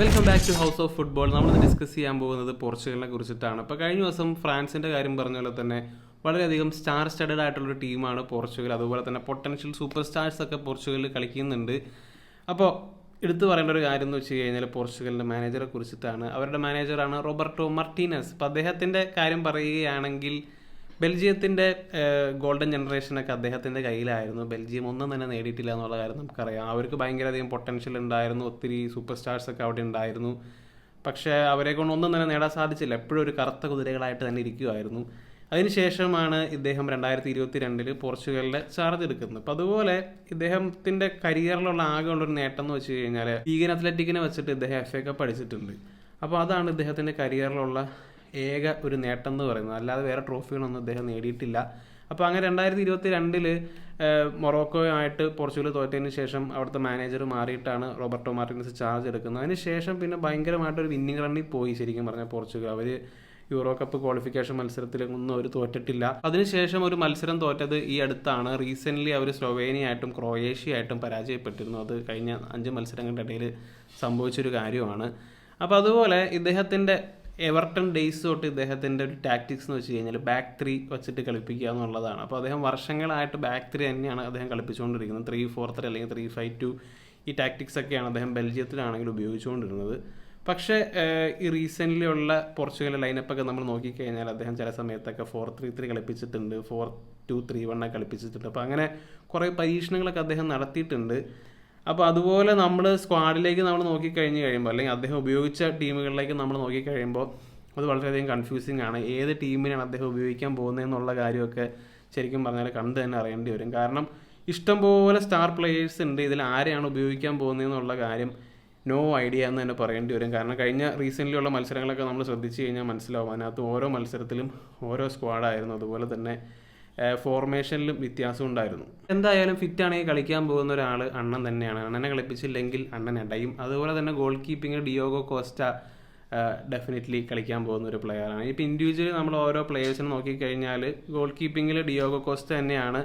Welcome back to house of football നമ്മൾ discuss ചെയ്യാൻ പോകുന്നത് പോർച്ചുഗലിനെ കുറിച്ചിട്ടാണ്. ഇപ്പോൾ കഴിഞ്ഞ ദിവസം ഫ്രാൻസിന്റെ കാര്യം പറഞ്ഞ പോലെ തന്നെ വളരെയധികം സ്റ്റാർ സ്റ്റഡഡ് ആയിട്ടുള്ളൊരു ടീമാണ് പോർച്ചുഗൽ. അതുപോലെ തന്നെ പൊട്ടൻഷ്യൽ സൂപ്പർ സ്റ്റാർസ് ഒക്കെ പോർച്ചുഗലിൽ കളിക്കുന്നുണ്ട്. അപ്പോൾ എടുത്തു പറയേണ്ട ഒരു കാര്യം എന്ന് വെച്ച് കഴിഞ്ഞാൽ പോർച്ചുഗലിന്റെ മാനേജറെ കുറിച്ചിട്ടാണ്. അവരുടെ മാനേജറാണ് റോബർട്ടോ മർട്ടീനസ്. അപ്പോൾ അദ്ദേഹത്തിന്റെ കാര്യം പറയുകയാണെങ്കിൽ ബെൽജിയത്തിന്റെ ഗോൾഡൻ ജനറേഷനൊക്കെ അദ്ദേഹത്തിന്റെ കയ്യിലായിരുന്നു. ബെൽജിയം ഒന്നും തന്നെ നേടിയിട്ടില്ല എന്നുള്ള കാര്യം നമുക്കറിയാം. അവർക്ക് ഭയങ്കരധികം പൊട്ടൻഷ്യൽ ഉണ്ടായിരുന്നു. ഒത്തിരി സൂപ്പർ സ്റ്റാർസൊക്കെ അവിടെ ഉണ്ടായിരുന്നു. പക്ഷേ അവരെ കൊണ്ട് ഒന്നും തന്നെ നേടാൻ സാധിച്ചില്ല. എപ്പോഴും ഒരു കറുത്ത കുതിരകളായിട്ട് തന്നെ ഇരിക്കുമായിരുന്നു അതിനുശേഷമാണ് ഇദ്ദേഹം രണ്ടായിരത്തി ഇരുപത്തി രണ്ടിൽ പോർച്ചുഗലിലെ ചാർജ് എടുക്കുന്നത്. അപ്പോൾ അതുപോലെ ഇദ്ദേഹത്തിന്റെ കരിയറിലുള്ള ആകെ ഉള്ളൊരു നേട്ടം എന്ന് വെച്ച് കഴിഞ്ഞാൽ ഈഗൻ അത്ലറ്റിക്കിനെ വെച്ചിട്ട് ഇദ്ദേഹം എഫ് എ കപ്പ് അടിച്ചിട്ടുണ്ട്. അപ്പോൾ അതാണ് ഇദ്ദേഹത്തിന്റെ കരിയറിലുള്ള ഏക ഒരു നേട്ടം എന്ന് പറയുന്നത്. അല്ലാതെ വേറെ ട്രോഫികളൊന്നും അദ്ദേഹം നേടിയിട്ടില്ല. അപ്പോൾ അങ്ങനെ രണ്ടായിരത്തി ഇരുപത്തി രണ്ടിൽ മൊറോക്കോയുമായിട്ട് പോർച്ചുഗൽ തോറ്റതിന് ശേഷം അവിടുത്തെ മാനേജർ മാറിയിട്ടാണ് റോബർട്ടോ മാർട്ടിനസ് ചാർജ് എടുക്കുന്നത്. അതിന് ശേഷം പിന്നെ ഭയങ്കരമായിട്ടൊരു വിന്നിങ് റണ്ണിൽ പോയി ശരിക്കും പറഞ്ഞാൽ പോർച്ചുഗൽ. അവർ യൂറോ കപ്പ് ക്വാളിഫിക്കേഷൻ മത്സരത്തിൽ മത്സരത്തിലൊന്നും അവർ തോറ്റിട്ടില്ല. അതിനുശേഷം ഒരു മത്സരം തോറ്റത് ഈ അടുത്താണ്. റീസെന്റ്ലി അവർ സ്ലൊവേനിയായിട്ടും ക്രൊയേഷ്യയായിട്ടും പരാജയപ്പെട്ടിരുന്നു. അത് കഴിഞ്ഞ അഞ്ച് മത്സരങ്ങളുടെ ഇടയിൽ സംഭവിച്ചൊരു കാര്യമാണ്. അപ്പോൾ അതുപോലെ ഇദ്ദേഹത്തിന്റെ എവർട്ടൺ ഡേയ്സ് തൊട്ട് ഇദ്ദേഹത്തിന്റെ ഒരു ടാക്ടിക്സ് എന്ന് വെച്ച് കഴിഞ്ഞാൽ ബാക്ക് ത്രീ വെച്ചിട്ട് കളിപ്പിക്കുക എന്നുള്ളതാണ്. അപ്പോൾ അദ്ദേഹം വർഷങ്ങളായിട്ട് ബാക്ക് ത്രീ തന്നെയാണ് അദ്ദേഹം കളിപ്പിച്ചുകൊണ്ടിരിക്കുന്നത്. ത്രീ ഫോർ ത്രീ അല്ലെങ്കിൽ ത്രീ ഫൈവ് ടു ഈ ടാക്ടിക്സ് ഒക്കെയാണ് അദ്ദേഹം ബെൽജിയത്തിലാണെങ്കിൽ ഉപയോഗിച്ചുകൊണ്ടിരുന്നത്. പക്ഷേ ഈ റീസെന്റ്ലി ഉള്ള പോർച്ചുഗൽ ലൈനപ്പൊക്കെ നമ്മൾ നോക്കിക്കഴിഞ്ഞാൽ അദ്ദേഹം ചില സമയത്തൊക്കെ ഫോർ ത്രീ ത്രീ കളിപ്പിച്ചിട്ടുണ്ട് ഫോർ ടു ത്രീ വണ്ണൊക്കെ കളിപ്പിച്ചിട്ടുണ്ട്. അപ്പോൾ അങ്ങനെ കുറേ പരീക്ഷണങ്ങളൊക്കെ അദ്ദേഹം നടത്തിയിട്ടുണ്ട്. അപ്പോൾ അതുപോലെ നമ്മൾ സ്ക്വാഡിലേക്ക് നമ്മൾ നോക്കിക്കഴിഞ്ഞ് കഴിയുമ്പോൾ അല്ലെങ്കിൽ അദ്ദേഹം ഉപയോഗിച്ച ടീമുകളിലേക്ക് നമ്മൾ നോക്കിക്കഴിയുമ്പോൾ അത് വളരെയധികം കൺഫ്യൂസിങ് ആണ്. ഏത് ടീമിനാണ് അദ്ദേഹം ഉപയോഗിക്കാൻ പോകുന്നതെന്നുള്ള കാര്യമൊക്കെ ശരിക്കും പറഞ്ഞാൽ കണ്ട് തന്നെ അറിയേണ്ടി വരും. കാരണം ഇഷ്ടംപോലെ സ്റ്റാർ പ്ലേയേഴ്സ് ഉണ്ട്. ഇതിൽ ആരെയാണ് ഉപയോഗിക്കാൻ പോകുന്നതെന്നുള്ള കാര്യം നോ ഐഡിയ എന്ന് തന്നെ പറയേണ്ടി വരും. കാരണം കഴിഞ്ഞ റീസെന്റ്ലി ഉള്ള മത്സരങ്ങളൊക്കെ നമ്മൾ ശ്രദ്ധിച്ചു കഴിഞ്ഞാൽ മനസ്സിലാവും. അതിനകത്ത് ഓരോ മത്സരത്തിലും ഓരോ സ്ക്വാഡായിരുന്നു അതുപോലെ തന്നെ ഫോർമേഷനിലും വ്യത്യാസം ഉണ്ടായിരുന്നു. എന്തായാലും ഫിറ്റ് ആണെങ്കിൽ കളിക്കാൻ പോകുന്ന ഒരാൾ അണ്ണൻ തന്നെയാണ്. അണ്ണനെ കളിപ്പിച്ചില്ലെങ്കിൽ അണ്ണൻ ഇടയും അതുപോലെ തന്നെ goal keeping Diogo Costa definitely കളിക്കാൻ പോകുന്ന ഒരു പ്ലെയറാണ് ഇപ്പോൾ ഇൻഡിവിജ്വലി നമ്മൾ ഓരോ പ്ലെയേഴ്സിനെ നോക്കിക്കഴിഞ്ഞാൽ ഗോൾ കീപ്പിങ്ങിൽ ഡിയോഗോ കോസ്റ്റ തന്നെയാണ്.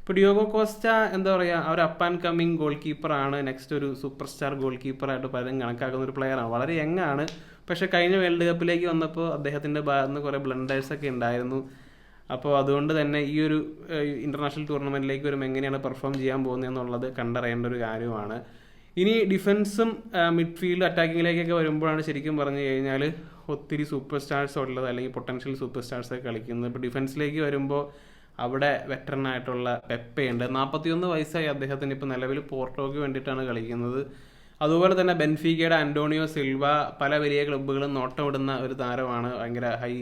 ഇപ്പോൾ ഡിയോഗോ കോസ്റ്റ എന്താ പറയുക ഒരു അപ്പ് ആൻഡ് കമ്മിങ് ഗോൾ കീപ്പറാണ് നെക്സ്റ്റ് ഒരു സൂപ്പർ സ്റ്റാർ ഗോൾ കീപ്പറായിട്ട് പലരും കണക്കാക്കുന്ന ഒരു പ്ലെയറാണ് വളരെ യങ്ങാണ്. പക്ഷേ കഴിഞ്ഞ വേൾഡ് കപ്പിലേക്ക് വന്നപ്പോൾ അദ്ദേഹത്തിന്റെ ഭാഗത്ത് നിന്ന് കുറേ ബ്ലണ്ടേഴ്സൊക്കെ ഉണ്ടായിരുന്നു. അപ്പോൾ അതുകൊണ്ട് തന്നെ ഈ ഒരു ഇന്റർനാഷണൽ ടൂർണമെന്റിലേക്ക് വരുമ്പോൾ എങ്ങനെയാണ് പെർഫോം ചെയ്യാൻ പോകുന്നത് എന്നുള്ളത് കണ്ടറിയേണ്ട ഒരു കാര്യമാണ്. ഇനി ഡിഫൻസും മിഡ്ഫീൽഡ് അറ്റാക്കിങ്ങിലേക്കൊക്കെ വരുമ്പോഴാണ് ശരിക്കും പറഞ്ഞു കഴിഞ്ഞാൽ ഒത്തിരി സൂപ്പർ സ്റ്റാർസ് ഉള്ളത് അല്ലെങ്കിൽ പൊട്ടൻഷ്യൽ സൂപ്പർ സ്റ്റാർസ് ഒക്കെ കളിക്കുന്നത്. ഇപ്പോൾ ഡിഫൻസിലേക്ക് വരുമ്പോൾ അവിടെ വെറ്ററൻ ആയിട്ടുള്ള പെപ്പയുണ്ട്. നാൽപ്പത്തിയൊന്ന് വയസ്സായി അദ്ദേഹത്തിന് ഇപ്പോൾ നിലവിൽ പോർട്ടോയ്ക്ക് വേണ്ടിയിട്ടാണ് കളിക്കുന്നത്. അതുപോലെ തന്നെ ബെൻഫീഗയുടെ അന്റോണിയോ സിൽവ പല വലിയ ക്ലബ്ബുകളും നോട്ടമിടുന്ന ഒരു താരമാണ്. ഭയങ്കര ഹൈ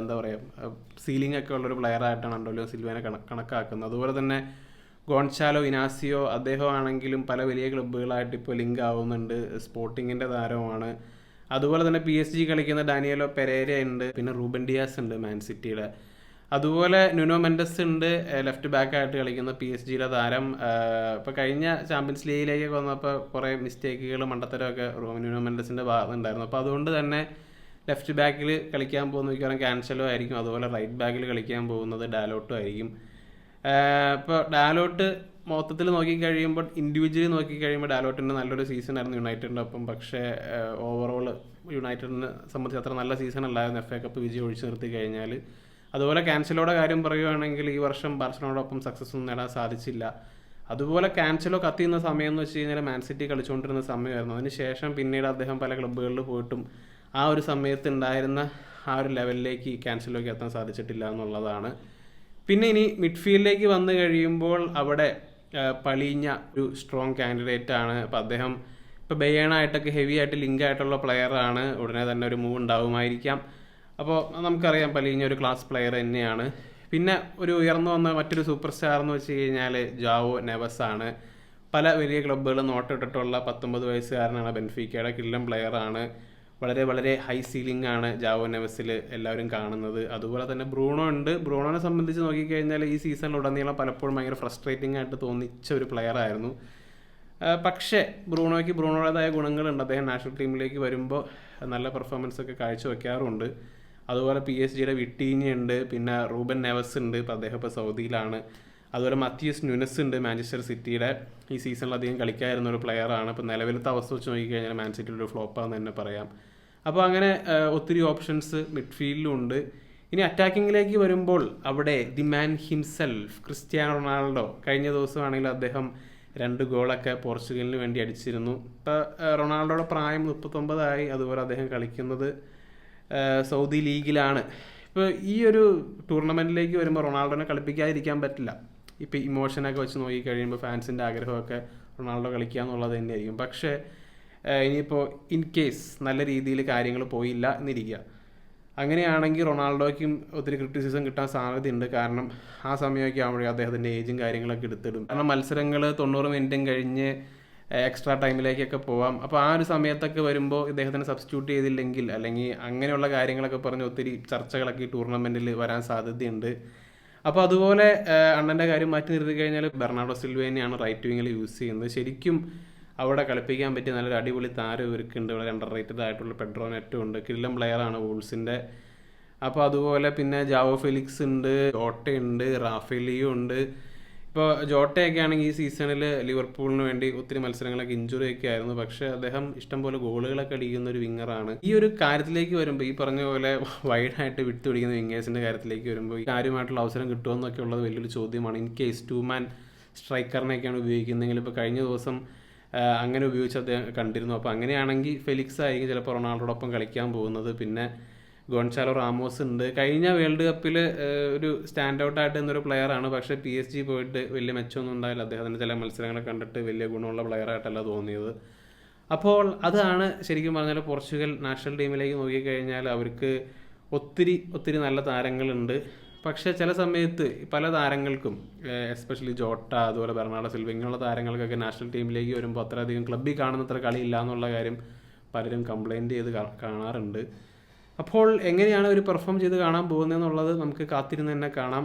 എന്താ പറയുക സീലിംഗ് ഒക്കെ ഉള്ളൊരു പ്ലെയർ ആയിട്ടാണ് അന്റോണിയോ സിൽവനെ കണ കണക്കാക്കുന്നത്. അതുപോലെ തന്നെ ഗോൺചാലോ ഇനാസിയോ അദ്ദേഹമാണെങ്കിലും പല വലിയ ക്ലബ്ബുകളായിട്ട് ഇപ്പോൾ ലിങ്ക് ആവുന്നുണ്ട്. സ്പോർട്ടിങ്ങിന്റെ താരമാണ് അതുപോലെ തന്നെ പി എസ് ജി കളിക്കുന്ന ഡാനിയലോ പെരേര ഉണ്ട് പിന്നെ റൂബൻ ഡിയാസ് ഉണ്ട് മാൻ സിറ്റിയുടെ അതുപോലെ നുനോ മെൻഡസ് ഉണ്ട് ലെഫ്റ്റ് ബാക്ക് ആയിട്ട് കളിക്കുന്ന പി എസ് ജിയിലെ താരം ഇപ്പോൾ കഴിഞ്ഞ ചാമ്പ്യൻസ് ലീഗിലേക്ക് വന്നപ്പോൾ കുറേ മിസ്റ്റേക്കുകൾ മണ്ടത്തരമൊക്കെ നുനോ മെൻഡസിന്റെ ഭാഗത്തുണ്ടായിരുന്നു അപ്പോൾ അതുകൊണ്ട് തന്നെ ലെഫ്റ്റ് ബാക്കിൽ കളിക്കാൻ പോകുന്ന മിക്കവാറും ക്യാൻസലോ ആയിരിക്കും. അതുപോലെ റൈറ്റ് ബാക്കിൽ കളിക്കാൻ പോകുന്നത് ഡാലോട്ടും ആയിരിക്കും. ഇപ്പോൾ ഡാലോട്ട് മൊത്തത്തിൽ നോക്കിക്കഴിയുമ്പോൾ ഇൻഡിവിജ്വലി നോക്കിക്കഴിയുമ്പോൾ ഡാലോട്ടിന്റെ നല്ലൊരു സീസൺ ആയിരുന്നു യുണൈറ്റഡിന്റെ ഒപ്പം. പക്ഷേ ഓവറോൾ യുണൈറ്റഡിനെ സംബന്ധിച്ച് അത്ര നല്ല സീസൺ അല്ലായിരുന്നു. എഫ് എ കപ്പ് വിജയം ഒഴിച്ചു നിർത്തി കഴിഞ്ഞാൽ അതുപോലെ ക്യാൻസലോടെ കാര്യം പറയുകയാണെങ്കിൽ ഈ വർഷം ബാർസലോടൊപ്പം സക്സസ് ഒന്നും നേടാൻ സാധിച്ചില്ല. അതുപോലെ ക്യാൻസലോ കത്തിയുന്ന സമയം എന്ന് വെച്ച് കഴിഞ്ഞാൽ മാൻ സിറ്റി കളിച്ചുകൊണ്ടിരുന്ന സമയമായിരുന്നു. അതിനുശേഷം പിന്നീട് അദ്ദേഹം പല ക്ലബ്ബുകളിൽ പോയിട്ടും ആ ഒരു സമയത്ത് ഉണ്ടായിരുന്ന ആ ഒരു ലെവലിലേക്ക് ക്യാൻസലോക്ക് എത്താൻ സാധിച്ചിട്ടില്ല എന്നുള്ളതാണ്. പിന്നെ ഇനി മിഡ്ഫീൽഡിലേക്ക് വന്നു കഴിയുമ്പോൾ അവിടെ പളിഞ്ഞ ഒരു സ്ട്രോങ് കാൻഡിഡേറ്റ് ആണ്. അപ്പം അദ്ദേഹം ഇപ്പോൾ ബെയ്യണായിട്ടൊക്കെ ഹെവി ആയിട്ട് ലിങ്ക് ആയിട്ടുള്ള പ്ലെയറാണ് ഉടനെ തന്നെ ഒരു മൂവ് ഉണ്ടാവുമായിരിക്കാം. അപ്പോൾ നമുക്കറിയാം പലിഞ്ഞ ഒരു ക്ലാസ് പ്ലെയർ തന്നെയാണ്. പിന്നെ ഒരു ഉയർന്നു വന്ന മറ്റൊരു സൂപ്പർ സ്റ്റാർ എന്ന് വെച്ച് കഴിഞ്ഞാൽ ജാവോ നെവസ് ആണ് പല വലിയ ക്ലബ്ബുകളും നോട്ടിട്ടിട്ടുള്ള പത്തൊമ്പത് വയസ്സുകാരനാണ് ബെൻഫിക്കയുടെ പ്ലെയർ പ്ലെയറാണ് വളരെ വളരെ ഹൈ സീലിംഗ് ആണ് ജാവോ നെവസിൽ എല്ലാവരും കാണുന്നത്. അതുപോലെ തന്നെ ബ്രൂണോ ഉണ്ട്. ബ്രൂണോനെ സംബന്ധിച്ച് നോക്കിക്കഴിഞ്ഞാൽ ഈ സീസണിൽ ഉടനീളം പലപ്പോഴും ഭയങ്കര ഫ്രസ്ട്രേറ്റിംഗ് ആയിട്ട് തോന്നിച്ച ഒരു പ്ലെയർ ആയിരുന്നു. പക്ഷേ ബ്രൂണോയ്ക്ക് ബ്രൂണോയുടേതായ ഗുണങ്ങളുണ്ട്. അദ്ദേഹം നാഷണൽ ടീമിലേക്ക് വരുമ്പോൾ നല്ല പെർഫോമൻസ് ഒക്കെ കാഴ്ചവെക്കാറുണ്ട്. അതുപോലെ പി എസ് ജിയുടെ വിട്ടീനി ഉണ്ട് പിന്നെ റൂബൻ നെവസ് ഉണ്ട് ഇപ്പോൾ അദ്ദേഹം ഇപ്പോൾ സൗദിയിലാണ്. അതുപോലെ മത്യൂസ് ന്യൂനസ് ഉണ്ട് മാഞ്ചസ്റ്റർ സിറ്റിയുടെ. ഈ സീസണിൽ അധികം കളിക്കായിരുന്ന ഒരു പ്ലെയറാണ് ഇപ്പോൾ നിലവിലത്തെ അവസ്ഥ വെച്ച് നോക്കിക്കഴിഞ്ഞാൽ മാൻ സിറ്റിയുടെ ഒരു ഫ്ലോപ്പാന്ന് തന്നെ പറയാം. അപ്പോൾ അങ്ങനെ ഒത്തിരി ഓപ്ഷൻസ് മിഡ്ഫീൽഡിലും ഉണ്ട്. ഇനി അറ്റാക്കിങ്ങിലേക്ക് വരുമ്പോൾ അവിടെ the man himself Cristiano Ronaldo കഴിഞ്ഞ ദിവസമാണെങ്കിൽ അദ്ദേഹം രണ്ട് ഗോളൊക്കെ പോർച്ചുഗലിന് വേണ്ടി അടിച്ചിരുന്നു. ഇപ്പോൾ റൊണാൾഡോയുടെ പ്രായം മുപ്പത്തൊമ്പതായി. അതുപോലെ അദ്ദേഹം കളിക്കുന്നത് സൗദി ലീഗിലാണ്. ഇപ്പോൾ ഈ ഒരു ടൂർണമെന്റിലേക്ക് വരുമ്പോൾ റൊണാൾഡോനെ കളിപ്പിക്കാതിരിക്കാൻ പറ്റില്ല. ഇപ്പോൾ ഇമോഷനൊക്കെ വെച്ച് നോക്കി കഴിയുമ്പോൾ ഫാൻസിന്റെ ആഗ്രഹമൊക്കെ റൊണാൾഡോ കളിക്കുക എന്നുള്ളത് തന്നെയായിരിക്കും. പക്ഷേ ഇനിയിപ്പോൾ ഇൻ കേസ് നല്ല രീതിയിൽ കാര്യങ്ങൾ പോയില്ല എന്നിരിക്കുക. അങ്ങനെയാണെങ്കിൽ റൊണാൾഡോയ്ക്കും ഒത്തിരി ക്രിറ്റിസിസം കിട്ടാൻ സാധ്യതയുണ്ട്. കാരണം ആ സമയമൊക്കെ ആകുമ്പോഴേ അദ്ദേഹത്തിന്റെ ഏജും കാര്യങ്ങളൊക്കെ എടുത്തിടും. കാരണം മത്സരങ്ങൾ തൊണ്ണൂറ് മിനിറ്റും കഴിഞ്ഞ് എക്സ്ട്രാ ടൈമിലേക്കൊക്കെ പോവാം. അപ്പോൾ ആ ഒരു സമയത്തൊക്കെ വരുമ്പോൾ ഇദ്ദേഹത്തിന് സബ്സ്റ്റിറ്റ്യൂട്ട് ചെയ്തില്ലെങ്കിൽ അല്ലെങ്കിൽ അങ്ങനെയുള്ള കാര്യങ്ങളൊക്കെ പറഞ്ഞ് ഒത്തിരി ചർച്ചകളൊക്കെ ഈ ടൂർണമെന്റിൽ വരാൻ സാധ്യതയുണ്ട്. അപ്പോൾ അതുപോലെ അണ്ണന്റെ കാര്യം മാറ്റി നിർത്തി കഴിഞ്ഞാൽ ബെർണാഡോ സിൽവേനെയാണ് റൈറ്റ് വിങ്ങിൽ യൂസ് ചെയ്യുന്നത്. ശരിക്കും അവിടെ കളിപ്പിക്കാൻ പറ്റിയ നല്ലൊരു അടിപൊളി താരം ഇവർക്കുണ്ട്. വളരെ അണ്ടർ റേറ്റഡ് ആയിട്ടുള്ള പെഡ്രോ നെറ്റും ഉണ്ട്. കില്ലം പ്ലെയറാണ് വൂൾസിന്റെ അപ്പോൾ അതുപോലെ പിന്നെ ജാവോ ഫെലിക്സ് ഉണ്ട് ഓട്ടയുണ്ട് റാഫേലിയോ ഉണ്ട്. ഇപ്പോൾ ജോട്ടയൊക്കെ ആണെങ്കിൽ ഈ സീസണിൽ ലിവർപൂളിന് വേണ്ടി ഒത്തിരി മത്സരങ്ങളൊക്കെ ഇഞ്ചുറി ഒക്കെ ആയിരുന്നു. പക്ഷെ അദ്ദേഹം ഇഷ്ടംപോലെ ഗോളുകളൊക്കെ അടിക്കുന്ന ഒരു വിങ്ങറാണ് ഈ ഒരു കാര്യത്തിലേക്ക് വരുമ്പോൾ ഈ പറഞ്ഞ പോലെ വൈഡായിട്ട് വിട്ടു പിടിക്കുന്ന വിങ്ങേഴ്സിന്റെ കാര്യത്തിലേക്ക് വരുമ്പോൾ ഈ കാര്യമായിട്ടുള്ള അവസരം കിട്ടുമെന്നൊക്കെ ഉള്ളത് വലിയൊരു ചോദ്യമാണ്. ഇൻ കേസ് ടു മാൻ സ്ട്രൈക്കറിനെയൊക്കെയാണ് ഉപയോഗിക്കുന്നതെങ്കിൽ ഇപ്പോൾ കഴിഞ്ഞ ദിവസം അങ്ങനെ ഉപയോഗിച്ച് അദ്ദേഹം കണ്ടിരുന്നു. അപ്പോൾ അങ്ങനെയാണെങ്കിൽ ഫെലിക്സ് ആയിരിക്കും ചിലപ്പോൾ റൊണാൾഡോടൊപ്പം കളിക്കാൻ പോകുന്നത്. പിന്നെ ഗോൺചാലോ റാമോസ് ഉണ്ട്. കഴിഞ്ഞ വേൾഡ് കപ്പിൽ ഒരു സ്റ്റാൻഡ് ഔട്ട് ആയിട്ട് എന്നൊരു പ്ലെയറാണ് പക്ഷേ പി എസ് ജി പോയിട്ട് വലിയ മെച്ചമൊന്നും ഉണ്ടായില്ല. അദ്ദേഹത്തിന്റെ ചില മത്സരങ്ങളെ കണ്ടിട്ട് വലിയ ഗുണമുള്ള പ്ലെയറായിട്ടല്ല തോന്നിയത്. അപ്പോൾ അതാണ് ശരിക്കും പറഞ്ഞാൽ പോർച്ചുഗൽ നാഷണൽ ടീമിലേക്ക് നോക്കിക്കഴിഞ്ഞാൽ അവർക്ക് ഒത്തിരി ഒത്തിരി നല്ല താരങ്ങളുണ്ട്. പക്ഷേ ചില സമയത്ത് പല താരങ്ങൾക്കും എസ്പെഷ്യലി ജോട്ട അതുപോലെ ബെർണാഡോ സിൽവ ഇങ്ങനെയുള്ള താരങ്ങൾക്കൊക്കെ നാഷണൽ ടീമിലേക്ക് വരുമ്പോൾ അത്രയധികം ക്ലബ്ബിൽ കാണുന്നത്ര കളിയില്ല എന്നുള്ള കാര്യം പലരും കംപ്ലൈന്റ് ചെയ്ത് കാണാറുണ്ട്. അപ്പോൾ എങ്ങനെയാണ് അവർ പെർഫോം ചെയ്ത് കാണാൻ പോകുന്നതെന്നുള്ളത് നമുക്ക് കാത്തിരുന്ന് തന്നെ കാണാം.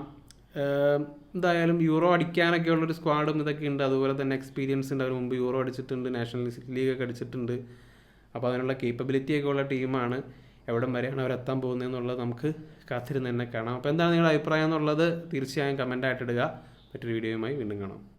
എന്തായാലും യൂറോ അടിക്കാനൊക്കെ ഉള്ളൊരു സ്ക്വാഡും ഇതൊക്കെ ഉണ്ട്. അതുപോലെ തന്നെ എക്സ്പീരിയൻസ് ഉണ്ട്. അവർ മുമ്പ് യൂറോ അടിച്ചിട്ടുണ്ട്. നാഷണൽ ലീഗൊക്കെ അടിച്ചിട്ടുണ്ട്. അപ്പോൾ അതിനുള്ള കേപ്പബിലിറ്റി ഒക്കെ ഉള്ള ടീമാണ് എവിടം വരെയാണ് അവർ എത്താൻ പോകുന്നതെന്നുള്ളത് നമുക്ക് കാത്തിരുന്ന് തന്നെ കാണാം. അപ്പോൾ എന്താണ് നിങ്ങളുടെ അഭിപ്രായം എന്നുള്ളത് തീർച്ചയായും കമന്റായിട്ട് ഇടുക. മറ്റൊരു വീഡിയോയുമായി വീണ്ടും കാണാം.